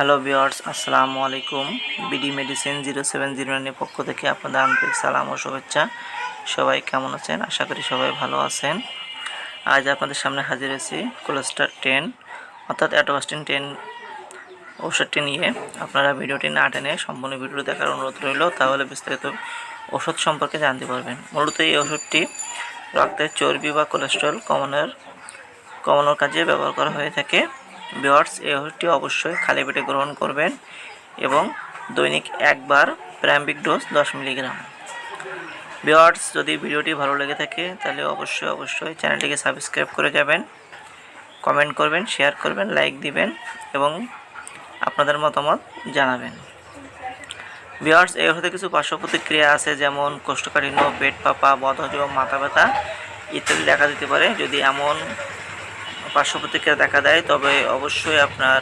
Hello বিয়ার্স আসসালামু আলাইকুম BD medicine zero seven zero নাইনের পক্ষ থেকে আপনাদের আন্তরিক সালাম ও শুভেচ্ছা। সবাই কেমন আছেন? আশা করি সবাই ভালো আছেন। আজ আপনাদের সামনে হাজির হয়েছি কোলেস্টার টেন অর্থাৎ অ্যাটোবাস্টিন টেন ওষুধটি নিয়ে। আপনারা ভিডিওটি না টেনে সম্পূর্ণ ভিডিও দেখার অনুরোধ রইল, তাহলে বিস্তারিত ওষুধ সম্পর্কে জানতে পারবেন। মূলত এই ওষুধটি রক্তের চর্বি বা কোলেস্ট্রল কমানোর কমানোর কাজে ব্যবহার করা হয়ে থাকে। বিয়ার্স, এই ওষুধটি অবশ্যই খালি পেটে গ্রহণ করবেন এবং দৈনিক একবার প্রাম্বিক ডোজ দশ মিলিগ্রাম। বিয়ার্স, যদি ভিডিওটি ভালো লেগে থাকে, তাহলে অবশ্যই অবশ্যই চ্যানেলটিকে সাবস্ক্রাইব করে যাবেন, কমেন্ট করবেন, শেয়ার করবেন, লাইক দিবেন এবং আপনাদের মতামত জানাবেন। বিয়ার্স এই ওষুধে কিছু পার্শ্ব প্রতিক্রিয়া আছে, যেমন কোষ্ঠকাঠিন্য, পেট পাপা, বদহজম, মাথা ব্যথা ইত্যাদি দেখা দিতে পারে। যদি এমন পার্শ্ব প্রতিক্রিয়া দেখা দেয় তবে অবশ্যই আপনার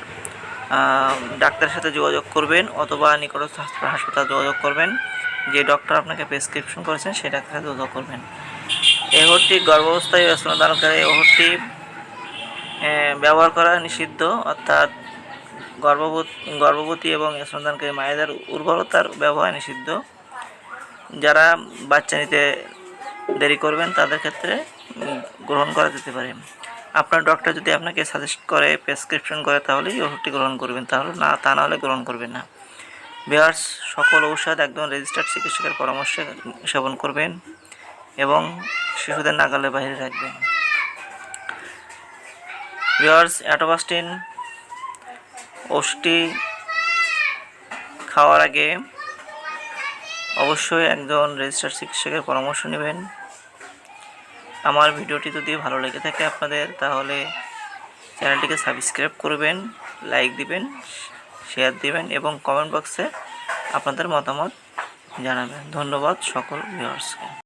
ডাক্তারের সাথে যোগাযোগ করবেন অথবা নিকটস্থ হাসপাতাল যোগাযোগ করবেন। যে ডক্টর আপনাকে প্রেসক্রিপশন করেছেন সেই ডাক্তারের সাথে যোগাযোগ করবেন। ওষুধটি গর্ভাবস্থায় স্তনদানকারী আহ, ব্যবহার করা নিষিদ্ধ অর্থাৎ গর্ভবতী গর্ভবতী এবং স্তনদানকারী মায়েদের উর্বরতার ব্যবহার নিষিদ্ধ। যারা বাচ্চা নিতে দেরি করবেন তাদের ক্ষেত্রে গ্রহণ করা যেতে পারে। আপনার ডক্টর যদি আপনাকে সাজেস্ট করে প্রেসক্রিপশন করে, তাহলে এই ওষুধটি গ্রহণ করবেন। তাহলে না, তা না হলে গ্রহণ করবেন না। বিহার্স, সকল ঔষধ একদম রেজিস্টার্ড চিকিৎসকের পরামর্শে সেবন করবেন এবং শিশুদের নাগালের বাইরে রাখবেন। বিহার্স অ্যাটোবাস্টিন ওষুধটি খাওয়ার আগে অবশ্যই একজন রেজিস্টার্ড চিকিৎসকের পরামর্শ নেবেন। আমার ভিডিওটি যদি ভালো লেগে থাকে আপনাদের, তাহলে চ্যানেলটিকে সাবস্ক্রাইব করবেন, লাইক দিবেন, শেয়ার দিবেন এবং কমেন্ট বক্সে আপনাদের মতামত জানাবেন। ধন্যবাদ সকল ভিউয়ার্সকে